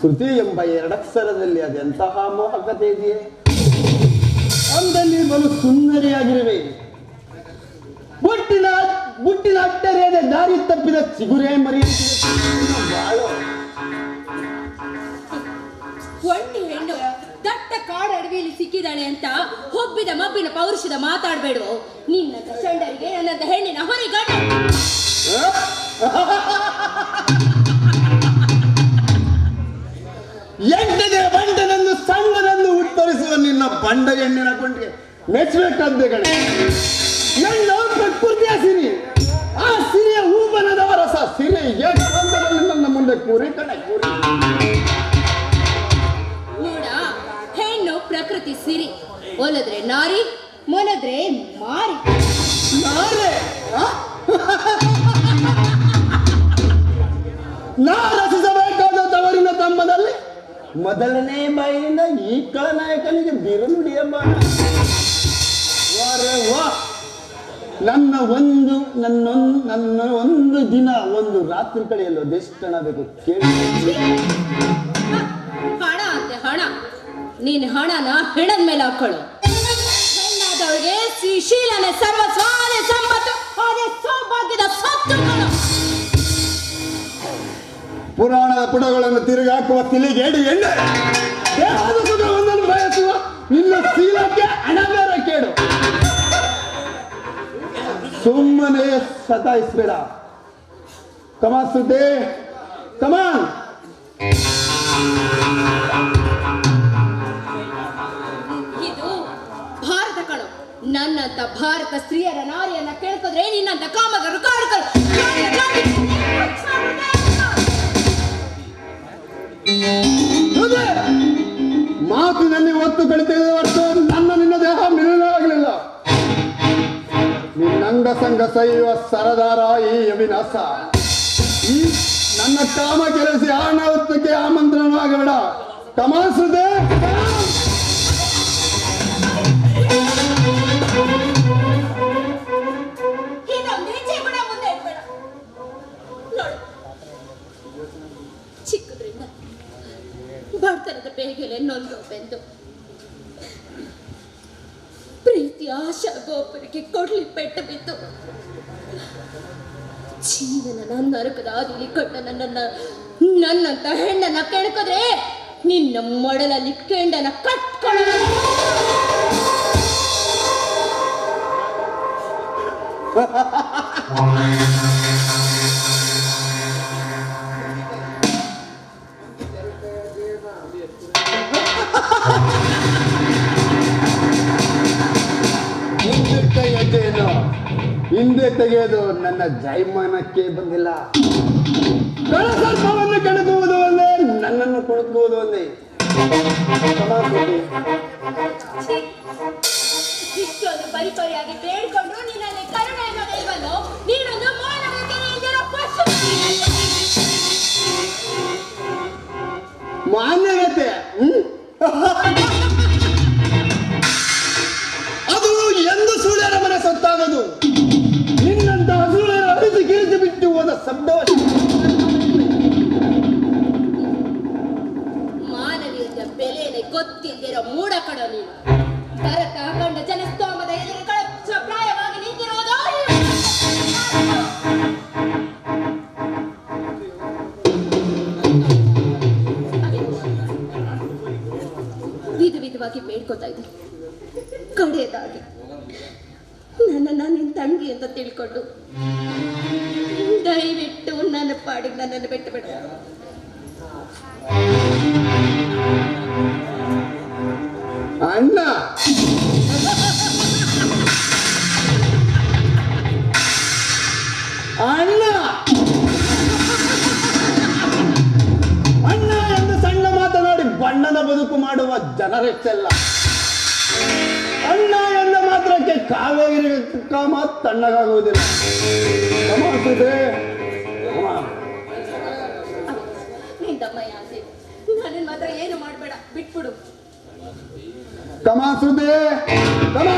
ಶ್ರುತಿ ಎಂಬ ಎರಡಕ್ಷರದಲ್ಲಿ ಅದೆಂತಹ ಮೋಹಕತೆ ಇದೆಯೇ? ಅಂದಲ್ಲಿ ಬಲು ಸುಂದರಿಯಾಗಿರುವೆ. ಬುಟ್ಟಿನ ಬುಟ್ಟಿನ ಅಟ್ಟರೆಯದ ದಾರಿ ತಪ್ಪಿದ ಚಿಗುರೆ ಮರಿ ಬಾಳು. ಹೆಣ್ಣು ದಟ್ಟ ಕಾಡ ಅಡವಿಯಲ್ಲಿ ಸಿಕ್ಕಿದಾಳೆ ಅಂತ ಹೊಬ್ಬಿದ ಮಬ್ಬಿನ ಪೌರುಷದ ಮಾತಾಡಬೇಡು. ನಿನ್ನ ಚಂಡರಿಗೆ ನನ್ನ ಹೆಣ್ಣಿನ ಹೊರಗಡೆ ಎಂಟನೇ ಬಂಡನನ್ನು ಸಣ್ಣನನ್ನು ಉತ್ತರಿಸುವ ನಿನ್ನ ಬಂಡ ಎಣ್ಣೆನ ಕೊಂಡ್ರೆ ಮೆಚ್ಚಬೇಕಾದ್ದೆ ಕಣೆ ಹೆಣ್ಣು ಪ್ರಕೃತಿಯ ಸಿರಿ. ಆ ಸಿರಿಯ ಹೂಬನದ ರಸ. ಸಿರಿ ಏಕಾಂತದಲ್ಲಿ ನನ್ನ ಮುಂದೆ ಕೂರಿ ಕಣೆ ಕೂರಿ. ನೋಡ ಹೆಣ್ಣು ಪ್ರಕೃತಿ ಸಿರಿ. ಒಲದ್ರೆ ನಾರಿ ಮೊಲದ್ರೆ ಮಾರಿ. ನಾರೆ ಆ? ಮೊದಲನೇ ಬಾಯಿಯಿಂದ ಈ ಕಳನಾಯಕನಿಗೆ ಬಿರುನುಡಿಯಮ್ಮ ನನ್ನ ಒಂದು, ನನ್ನೊಂದು, ನನ್ನ ಒಂದು ದಿನ, ಒಂದು ರಾತ್ರಿ ಕಳೆಯಲು ಅದೆಷ್ಟು ಹಣ ಬೇಕು ಕೇಳಿ. ಹಣ ಅಂತೆ ಹಣ. ನೀನ್ ಹಣನ ಹೆಣದ ಮೇಲೆ ಹಾಕೊಳ್ಳು. ಹೆಣ್ಣಾದವಳಿಗೆ ಶ್ರೀಶೀಲನೆ ಸರ್ವಸ್ವ ಅದೇ ಸಂಪತ್ತು ಅದೇ ಸೌಭಾಗ್ಯದ ಪುರಾಣದ ಪುಟಗಳನ್ನು ತಿರುಗಾಕುವ ತಿಲಿಗೇಡಿ ಎಣ್ಣೆ ಬಯಸುವ ನಿನ್ನ ಶೀಲಕ್ಕೆ ಹಣ ಕೇಳು ಸುಮ್ಮನೆ ಸತಾಯಿಸ್ಬೇಡ. ಕಮಾ ಕಮಾನ್ ಇದು ಭಾರತ ನನ್ನಂತ ಭಾರತ ಸ್ತ್ರೀಯರ ನಾರಿಯನ್ನ ಕೇಳ್ಕೊಂಡ್ರೆ ನಿನ್ನಂತ ಕಾಮಗ ಕಾಡ್ಕರು ನಿನ್ನಂಗ ಸರದಾರಾಯಿ ಈ ಈ ನನ್ನ ಕಾಮ ಕೆಲಸ ಆಣವತ್ತಕ್ಕೆ ಆಮಂತ್ರಣವಾಗಬೇಡ ಕಮಾಸುದೆ ಜೀವನ ನರಕದ ಆದಿಲಿ ಕಟ್ಟ ನನ್ನ ನನ್ನಂತ ಹೆಣ್ಣನ್ನ ಕೆಣಕಿದ್ರೆ ನಿನ್ನ ಮೊಡಲಲ್ಲಿ ಕೆಂಡನ ಕಟ್ಕೊಳ್ಳ ಹಿಂದೆ ತೆಗೆಯೋದು ನನ್ನ ಜೈಮಾನಕ್ಕೆ ಬಂದಿಲ್ಲ. ಕಳಸರ್ಪವನ್ನು ಕೆಣಕುವುದು ಒಂದೇ ನನ್ನನ್ನು ಕುಣುಕುವುದು ಒಂದೇ. ಮಾನ್ಯ ಇಷ್ಟೊಂದು ಪರಿಪರಿಯಾಗಿ ನಿನ್ನಲ್ಲಿ ಕರುಣೆ ನೀನೊಂದು ಇಲ್ದಿರೋ ವಿಧ ವಿಧವಾಗಿ ಬೇಡ್ಕೋತಾ ಇದ್ದೆ. ಕಡೆಯದಾಗಿ ನನ್ನ ನಿನ್ನ ತಂಗಿ ಅಂತ ತಿಳ್ಕೊಂಡು ದಯವಿಟ್ಟು ನನ್ನ ಪಾಡಿಗೆ ನನ್ನನ್ನು ಬಿಟ್ಟು ಬಿಡ ಅಣ್ಣ! ಜನರೆಷ್ಟೆಲ್ಲ. ಅಣ್ಣ ಎಂದ ಮಾತ್ರಕ್ಕೆ ಕಾವೇರಿ ಕಾಮ ತಣ್ಣಗಾಗುವುದಿಲ್ಲ. ನನ್ನನ್ನು ಮಾತ್ರ ಏನು ಮಾಡಬೇಡ ಬಿಟ್ಬಿಡು. ಕಮಾಸುದೇ ಕಮಾ.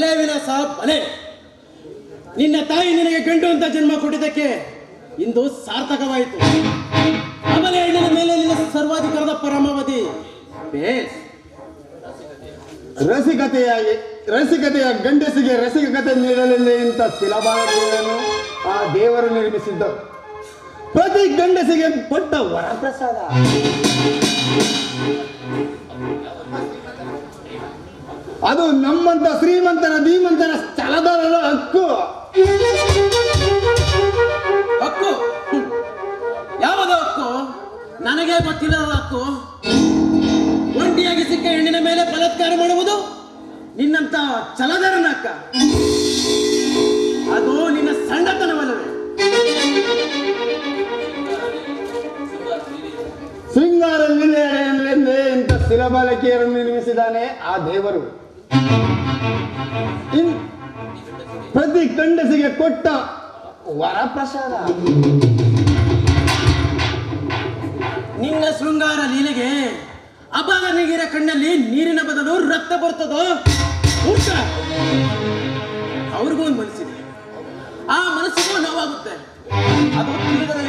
ಬಲೆ ವಿನಾಸ ಬಲೆ ನಿನ್ನ ತಾಯಿ ನಿನಗೆ ಗಂಡು ಅಂತ ಜನ್ಮ ಕೊಟ್ಟಿದ್ದಕ್ಕೆ ಇಂದು ಸಾರ್ಥಕವಾಯಿತು. ಆಮೇಲೆ ಹೆಣ್ಣಿನ ಮೇಲೆ ನಿನ್ನ ಸರ್ವಾಧಿಕಾರದ ಪರಮಾವಧಿ. ಬೇಸ್. ರಸಿಕತೆಯ ರಸಿಕತೆಯ ಗಂಡಸಿಗೆ ರಸಿಕತೆ ನೀಡಲಿಲ್ಲ ಅಂತ ಶಿಲಾಬಾಲದೇವನು ಆ ದೇವರು ನಿರ್ಮಿಸಿದ್ದ. ಪ್ರತಿ ಗಂಡಸಿಗೆ ಕೊಟ್ಟ ವರಪ್ರಸಾದ. ಅದು ನಮ್ಮಂತ ಶ್ರೀಮಂತನ ಭೀಮಂತನ ಸ್ಥಳದಲ್ಲ ಹಕ್ಕು. ಹಕ್ಕು. ಯಾವುದು ಹಕ್ಕು? ನನಗೆ ಗೊತ್ತಿಲ್ಲದ ಹಕ್ಕು? ಒಂಟಿಯಾಗಿ ಸಿಕ್ಕ ಹೆಣ್ಣಿನ ಮೇಲೆ ಬಲಾತ್ಕಾರ ಮಾಡುವುದು? ನಿನ್ನಂತ ಚಲದರನ ಅಕ್ಕ ಅದು ನಿನ್ನ ಸಣ್ಣತನವಲ್ಲವೇ? ಶೃಂಗಾರ ಇಂಥ ಶಿಲಬಾಲಕಿಯರನ್ನು ನಿರ್ಮಿಸಿದಾನೆ ಆ ದೇವರು. ಪ್ರತಿ ಗಂಡಸಿಗೆ ಕೊಟ್ಟ ವರಪ್ರಸಾದ ನಿನ್ನ ಶೃಂಗಾರ ಲೀಲೆಗೆ ಅಪಾರ ನೀಗಿರ ಕಣ್ಣಲ್ಲಿ ನೀರಿನ ಬದಲು ರಕ್ತ ಬರ್ತದೋ? ಅವ್ರಿಗೂ ಒಂದು ಮನಸ್ಸಿದೆ. ಆ ಮನಸ್ಸಿಗೂ ನೋವಾಗುತ್ತೆ. ಅದು ತಿಳಿದರೆ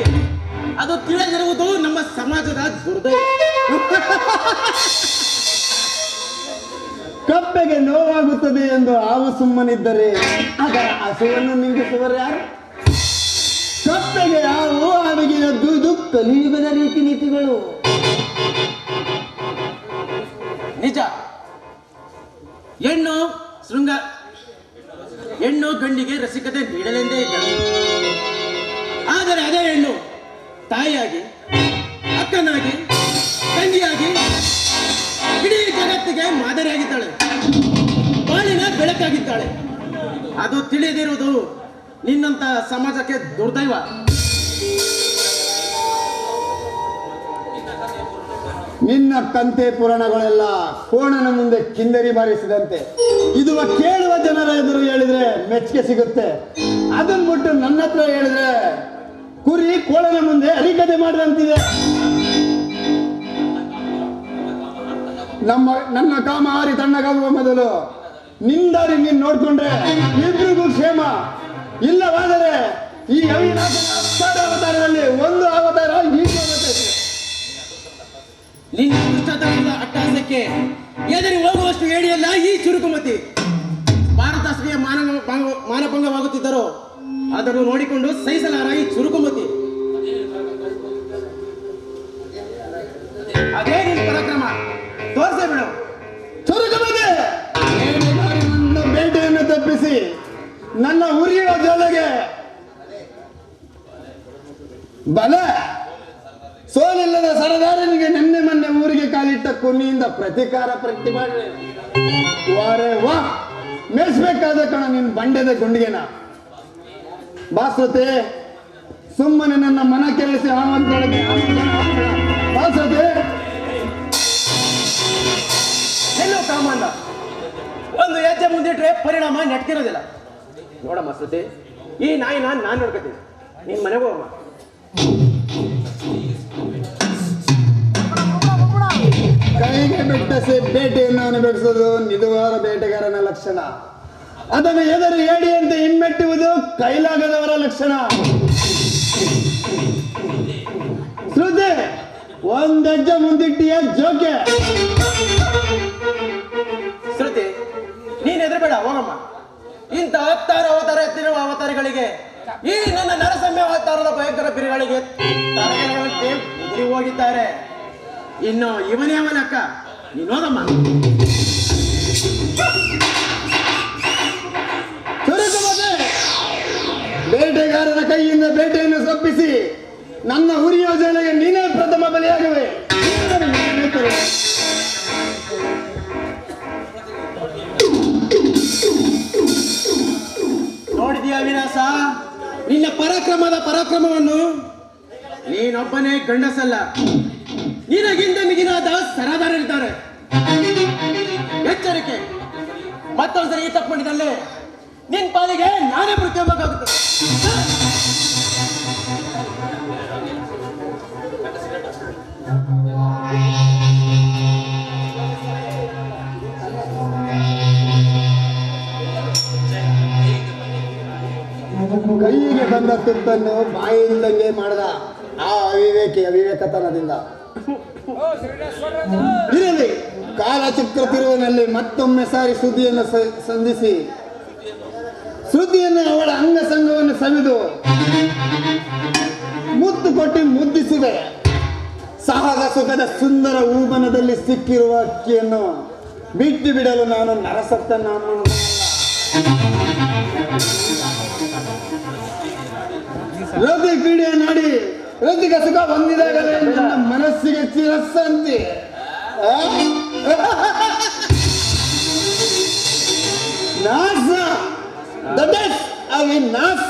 ಅದು ತಿಳಿದಿರುವುದು ನಮ್ಮ ಸಮಾಜದ ದುರ್ದೈವ. ಕಪ್ಪೆಗೆ ನೋವಾಗುತ್ತದೆ ಎಂದು ಹಾವು ಸುಮ್ಮನಿದ್ದರೆ ಅದರ ಹಸುವನ್ನು ನಿಂದಿಸುವರು ಯಾರು? ಕಪ್ಪೆಗೆ ಹಾವು ಹಾವಿಗೆ ಇದು ಕಲಿಯುಗದ ರೀತಿ ನೀತಿಗಳು. ನಿಜ. ಹೆಣ್ಣು ಶೃಂಗ, ಹೆಣ್ಣು ಗಂಡಿಗೆ ರಸಿಕತೆ ನೀಡಲೆಂದೇ ಇದ್ದಾಳೆ ಆದರೆ ಅದೇ ಹೆಣ್ಣು ತಾಯಿಯಾಗಿ ಅದು ತಿಳಿದಿರುವುದು ನಿನ್ನಂತ ಸಮಾಜಕ್ಕೆ ದುರ್ದೈವ. ನಿನ್ನ ತಂತೆ ಪುರಾಣಗಳೆಲ್ಲ ಕೋಣನ ಮುಂದೆ ಕಿಂದರಿ ಬಾರಿಸಿದಂತೆ. ಇದು ಕೇಳುವ ಜನರ ಎದುರು ಹೇಳಿದ್ರೆ ಮೆಚ್ಚುಗೆ ಸಿಗುತ್ತೆ. ಅದನ್ನ ಬಿಟ್ಟು ನನ್ನ ಹತ್ರ ಹೇಳಿದ್ರೆ ಕುರಿ ಕೋಳನ ಮುಂದೆ ಅರಿಕತೆ ಮಾಡಿದಂತಿದೆ. ನಮ್ಮ, ನನ್ನ ಕಾಮ ಹಾರಿ ತಣ್ಣಗಾಗುವ ಮೊದಲು ನಿಂದಾರಿ ನೀನ್ ನೋಡ್ಕೊಂಡ್ರೆ ಇಬ್ರಿಗೂ ಕ್ಷೇಮ. ಇಲ್ಲವಾದರೆ ಈ ಅವತಾರದಲ್ಲಿ ಒಂದು ಅವತಾರ ಹೀಗೆ ಆಗುತ್ತೆ ನಿನ್ನ ದುಷ್ಟತನದ ಅಟ್ಟಾಸಕ್ಕೆ ಎದರಿ ಹೋಗುವಷ್ಟು ಹೇಳಿಯಲ್ಲ ಈ ಚುರುಕುಮತಿ. ಭಾರತ ಮಾನ ಮಾನಭಂಗವಾಗುತ್ತಿದ್ದರು ಅದನ್ನು ನೋಡಿಕೊಂಡು ಸಹಿಸಲಾರ ಈ ಚುರುಕುಮತಿ. ನನ್ನ ಉರಿಯುವ ಜೊತೆಗೆ. ಬಲ. ಸೋಲಿಲ್ಲದ ಸರದಾರನಿಗೆ ನಿನ್ನೆ ಮೊನ್ನೆ ಊರಿಗೆ ಕಾಲಿಟ್ಟ ಕುನಿಯಿಂದ ಪ್ರತಿಕಾರ ಪ್ರತಿ ಮಾಡಿ ವಾರೆ ವಾ. ಮೆಚ್ಬೇಕಾದ ಕಣ ನಿನ್ ಬಂಡೆದ ಗುಂಡಿಗೆನ. ಬಾಸತೆ, ಸುಮ್ಮನೆ ನನ್ನ ಮನ ಕೆಲಸ ಆಮಂತ್ರಣಕ್ಕೆ ಬಾಸತೆ. ಎಲ್ಲೋ ಕಾಮಣ್ಣ ಒಂದು ಹೆಜ್ಜೆ ಮುಂದಿಟ್ರೆ ಪರಿಣಾಮ ನೆಟ್ಕಿರೋದಿಲ್ಲ. ನೋಡಮ್ಮ ಶ್ರುತಿ. ಈ ನಾಯಿ ನಾನು ನಾನು ನೋಡ್ಕೊತೀನಿ. ನಿಮ್ಮ ಮನೆಗೆ ಹೋಗಮ್ಮ. ಕೈಗೆ ಬೆಟ್ಟಸಿ ಬೇಟೆಯನ್ನು ಅನುಭವಿಸುವುದು ನಿಜವಾದ ಬೇಟೆಗಾರನ ಲಕ್ಷಣ. ಅದನ್ನು ಎದುರು ಅಂತ ಹಿಮ್ಮೆಟ್ಟುವುದು ಕೈಲಾಗದವರ ಲಕ್ಷಣ. ಶ್ರುತಿ ಒಂದಜ್ಜ ಮುಂದಿಟ್ಟಿಯ ಜೋಕೆ. ಶ್ರುತಿ ನೀನ್ ಬೇಡ ಹೋಗಮ್ಮ. ಇಂಥ ಹತ್ತಾರು ಅವತಾರ ಎತ್ತಿರುವ ಅವತಾರಗಳಿಗೆ, ಈ ನನ್ನ ನರಸಮ್ಯ ಅವತಾರದ ಭಯಂಕರ ಬಿರುಗಳಿಗೆ ಹೋಗಿದ್ದಾರೆ. ಇನ್ನು ಇವನೇ ಅವನಕ್ಕ ಅಕ್ಕ. ಬೇಟೆಗಾರರ ಕೈಯಿಂದ ಬೇಟೆಯನ್ನು ಸಪ್ಪಿಸಿ ನನ್ನ ಹುರಿ ಯೋಜನೆಗೆ ನೀನೇ ಪ್ರಥಮ ಬಲಿಯಾಗುವೆ. ತರು. ನಿನ್ನ ಪರಾಕ್ರಮದ ಪರಾಕ್ರಮವನ್ನು ನೀನೊಬ್ಬನೇ ಗಂಡಸಲ್ಲ. ನಿನಗಿಂತ ಮಿಗಿನಾದ ಸರದಾರರಿದ್ದಾರೆ ಎಚ್ಚರಿಕೆ. ಮತ್ತೊಂದ್ಸರಿ ಈ ತಪ್ಪು ಮಾಡಿದಲ್ಲಿ ನಿನ್ ಪಾಲಿಗೆ ನಾನೇ ಪ್ರತ್ಯೇಕವಾಗುತ್ತದೆ ಕೈಗೆ ಬಾಯಿಯಿಂದಂಗೆ ಮಾಡ್ದ ಆ ಅವಿವೇಕಿ ಅವಿವೇಕತನದಿಂದ. ಇರಲಿ ಕಾಲಚಕ್ರ ತಿರುವಿನಲ್ಲಿ ಮತ್ತೊಮ್ಮೆ ಸಾರಿ ಸುದ್ದಿಯನ್ನು ಸಂಧಿಸಿ. ಸುದ್ದಿಯನ್ನು ಅವಳ ಅಂಗಸಂಗವನ್ನು ಸವಿದು ಮುತ್ತು ಕೊಟ್ಟು ಮುದ್ದಿಸಿದೆ. ಸಹಜ ಸುಖದ ಸುಂದರ ಊಮನದಲ್ಲಿ ಸಿಕ್ಕಿರುವ ಅಕ್ಕಿಯನ್ನು ಬಿಟ್ಟು ಬಿಡಲು ನಾನು ನರಸತ್ತನ ರತಿ ಕ್ರೀಡೆ ನಾಡಿ ರೋಗಿಗೆ ಸುಖ ಹೊಂದಿದಾಗಲೇ ನನ್ನ ಮನಸ್ಸಿಗೆ ಚಿರಸ್ಸಂತಿ the best I mean Avinash